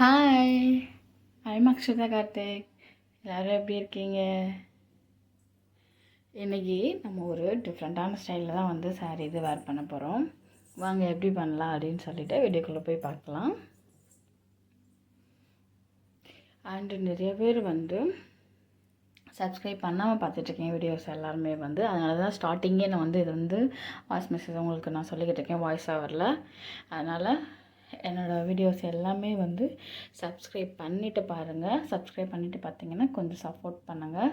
Hi I'm Akshata Karthik எல்லோரும் எப்படி இருக்கீங்க? இன்றைக்கி நம்ம ஒரு டிஃப்ரெண்ட்டான ஸ்டைலில் தான் வந்து சாரீ இது வேர் பண்ண போகிறோம் வாங்க எப்படி பண்ணலாம் அப்படின்னு சொல்லிவிட்டு வீடியோக்குள்ளே போய் பார்க்கலாம். அண்டு நிறைய பேர் வந்து சப்ஸ்கிரைப் பண்ணாமல் பார்த்துட்ருக்கேன் வீடியோஸ் எல்லாருமே வந்து. அதனால தான் ஸ்டார்டிங்கே நான் வந்து இது வந்து வாய்ஸ் மெசேஜ் உங்களுக்கு நான் சொல்லிக்கிட்டு இருக்கேன் வாய்ஸ் ஓவரில் அதனால் என்னோடய வீடியோஸ் எல்லாமே வந்து சப்ஸ்கிரைப் பண்ணிவிட்டு பாருங்கள் சப்ஸ்கிரைப் பண்ணிவிட்டு பார்த்தீங்கன்னா கொஞ்சம் சப்போர்ட் பண்ணுங்கள்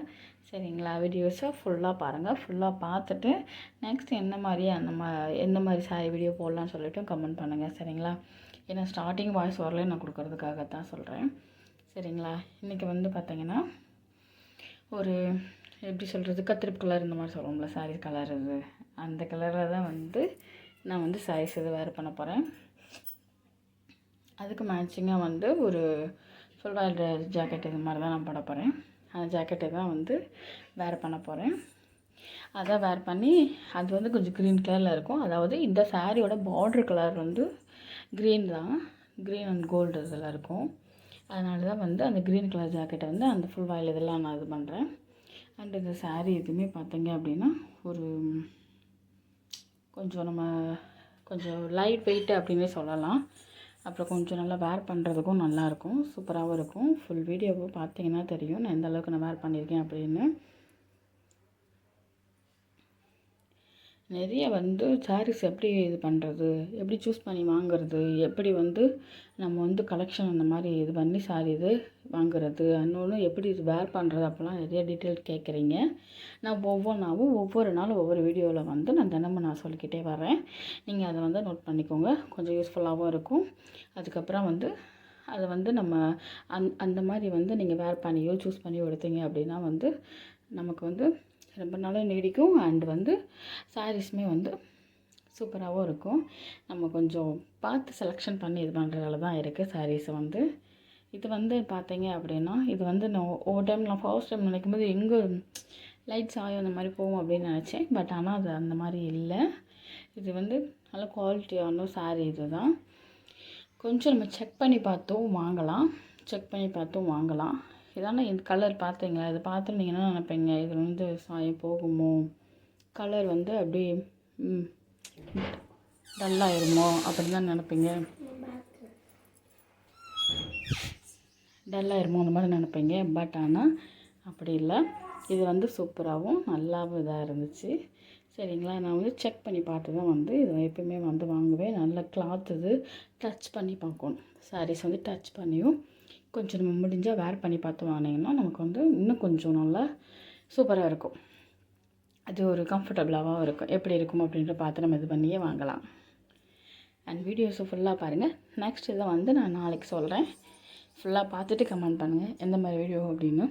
சரிங்களா? வீடியோஸை ஃபுல்லாக பாருங்கள் ஃபுல்லாக பார்த்துட்டு நெக்ஸ்ட் என்ன மாதிரி அந்த மா எந்த மாதிரி சாரி வீடியோ போடலான்னு சொல்லிவிட்டு கமெண்ட் பண்ணுங்கள் சரிங்களா? ஏன்னா ஸ்டார்டிங் வாய்ஸ் வரலையும் நான் கொடுக்குறதுக்காக தான் சொல்கிறேன் சரிங்களா? இன்றைக்கி வந்து பார்த்தீங்கன்னா ஒரு எப்படி சொல்கிறது கத்திரிப்பு கலர் இந்த மாதிரி சொல்லுவோம்ல சாரீஸ் கலர் இது. அந்த கலரில் தான் வந்து நான் வந்து சாரீஸ் இது வேறு பண்ண போகிறேன் அதுக்கு மேட்சிங்காக வந்து ஒரு ஃபுல் வாயில் ஜாக்கெட் இது மாதிரி தான் நான் போட போகிறேன் அந்த ஜாக்கெட்டை தான் வந்து வேர் பண்ண போகிறேன் அதை வேர் பண்ணி அது வந்து கொஞ்சம் க்ரீன் கலரில் இருக்கும். அதாவது இந்த சாரியோட பார்டர் கலர் வந்து க்ரீன் தான். க்ரீன் அண்ட் கோல்டு இதில் இருக்கும். அதனால தான் வந்து அந்த க்ரீன் கலர் ஜாக்கெட்டை வந்து அந்த ஃபுல் வாயில் இதெல்லாம் நான் இது பண்ணுறேன் அண்ட் இந்த சாரீ எதுவுமே பார்த்தீங்க அப்படின்னா ஒரு கொஞ்சம் நம்ம கொஞ்சம் லைட் வெயிட்டு அப்படின்னே சொல்லலாம். அப்புறம் கொஞ்சம் நல்லா வேர் பண்ணுறதுக்கும் நல்லாயிருக்கும் சூப்பராகவும் இருக்கும். ஃபுல் வீடியோவை பார்த்தீங்கன்னா தெரியும். நான் எந்த அளவுக்கு நான் வேர் பண்ணியிருக்கேன் அப்படின்னு. நிறைய வந்து சாரீஸ் எப்படி இது பண்ணுறது எப்படி சூஸ் பண்ணி வாங்குறது? எப்படி வந்து நம்ம வந்து கலெக்ஷன் அந்த மாதிரி இது பண்ணி சாரி இது வாங்குறது? இன்னொன்று எப்படி இது வேர் பண்ணுறது அப்போல்லாம் நிறைய டீட்டெயில் கேட்குறீங்க. நான் ஒவ்வொன்றாவும் ஒவ்வொரு நாளும் ஒவ்வொரு வீடியோவில் வந்து நான் தினமும் நான் சொல்லிக்கிட்டே வரேன் நீங்கள் அதை வந்து நோட் பண்ணிக்கோங்க. கொஞ்சம் யூஸ்ஃபுல்லாகவும் இருக்கும். அதுக்கப்புறம் வந்து அதை வந்து நம்ம அந் அந்த மாதிரி வந்து நீங்கள் வேர் பண்ணியோ சூஸ் பண்ணியோ எடுத்தீங்க அப்படின்னா வந்து நமக்கு வந்து ரொம்ப நாளும் நீடிக்கும் அண்டு வந்து சாரீஸுமே வந்து சூப்பராகவும் இருக்கும். நம்ம கொஞ்சம் பார்த்து செலெக்ஷன் பண்ணி இது பண்ணுறதால தான் இருக்குது சாரீஸை வந்து. இது வந்து பார்த்தீங்க அப்படின்னா இது வந்து நான் ஒவ்வொரு டைம் நான் ஃபர்ஸ்ட் டைம் நினைக்கும் போது எங்கே லைட்ஸ் ஆயும் அந்த மாதிரி போகும் அப்படின்னு நினச்சேன். பட் ஆனால் அது அந்த மாதிரி இல்லை. இது வந்து நல்ல குவாலிட்டியான சாரீ இது தான். கொஞ்சம் நம்ம செக் பண்ணி பார்த்தும் வாங்கலாம். செக் பண்ணி பார்த்தும் வாங்கலாம். இதான இந்த கலர் பார்த்தீங்களா இதை பார்த்து நீங்கள் என்ன நினைப்பீங்க? இது வந்து சாயம் போகுமோ? கலர் வந்து அப்படியே டல்லாயிருமோ அப்படின்னு தான் நினைப்பீங்க. டல்லாயிருமோ அந்த மாதிரி நினைப்பீங்க. பட் ஆனால் அப்படி இல்லை. இது வந்து சூப்பராகவும் நல்லாவும் இதாக இருந்துச்சு. சரிங்களா? நான் வந்து செக் பண்ணி பார்த்து தான் வந்து இது எப்பயுமே வந்து வாங்குவேன். நல்ல கிளாத் இது டச் பண்ணி பார்க்கணும். சாரீஸ் வந்து டச் பண்ணியும் கொஞ்சம் நம்ம முடிஞ்சால் வேர் பண்ணி பார்த்து வாங்கினீங்கன்னா நமக்கு வந்து இன்னும் கொஞ்சம் நல்லா சூப்பராக இருக்கும். அது ஒரு கம்ஃபர்டபுளாகவும் இருக்கும். எப்படி இருக்கும் அப்படின்ற பார்த்து நம்ம இது பண்ணியே வாங்கலாம். அண்ட் வீடியோஸை ஃபுல்லாக பாருங்கள் நெக்ஸ்ட் இதை வந்து நான் நாளைக்கு சொல்கிறேன் ஃபுல்லாக பார்த்துட்டு கமெண்ட் பண்ணுங்கள் எந்த மாதிரி வீடியோ அப்படின்னு.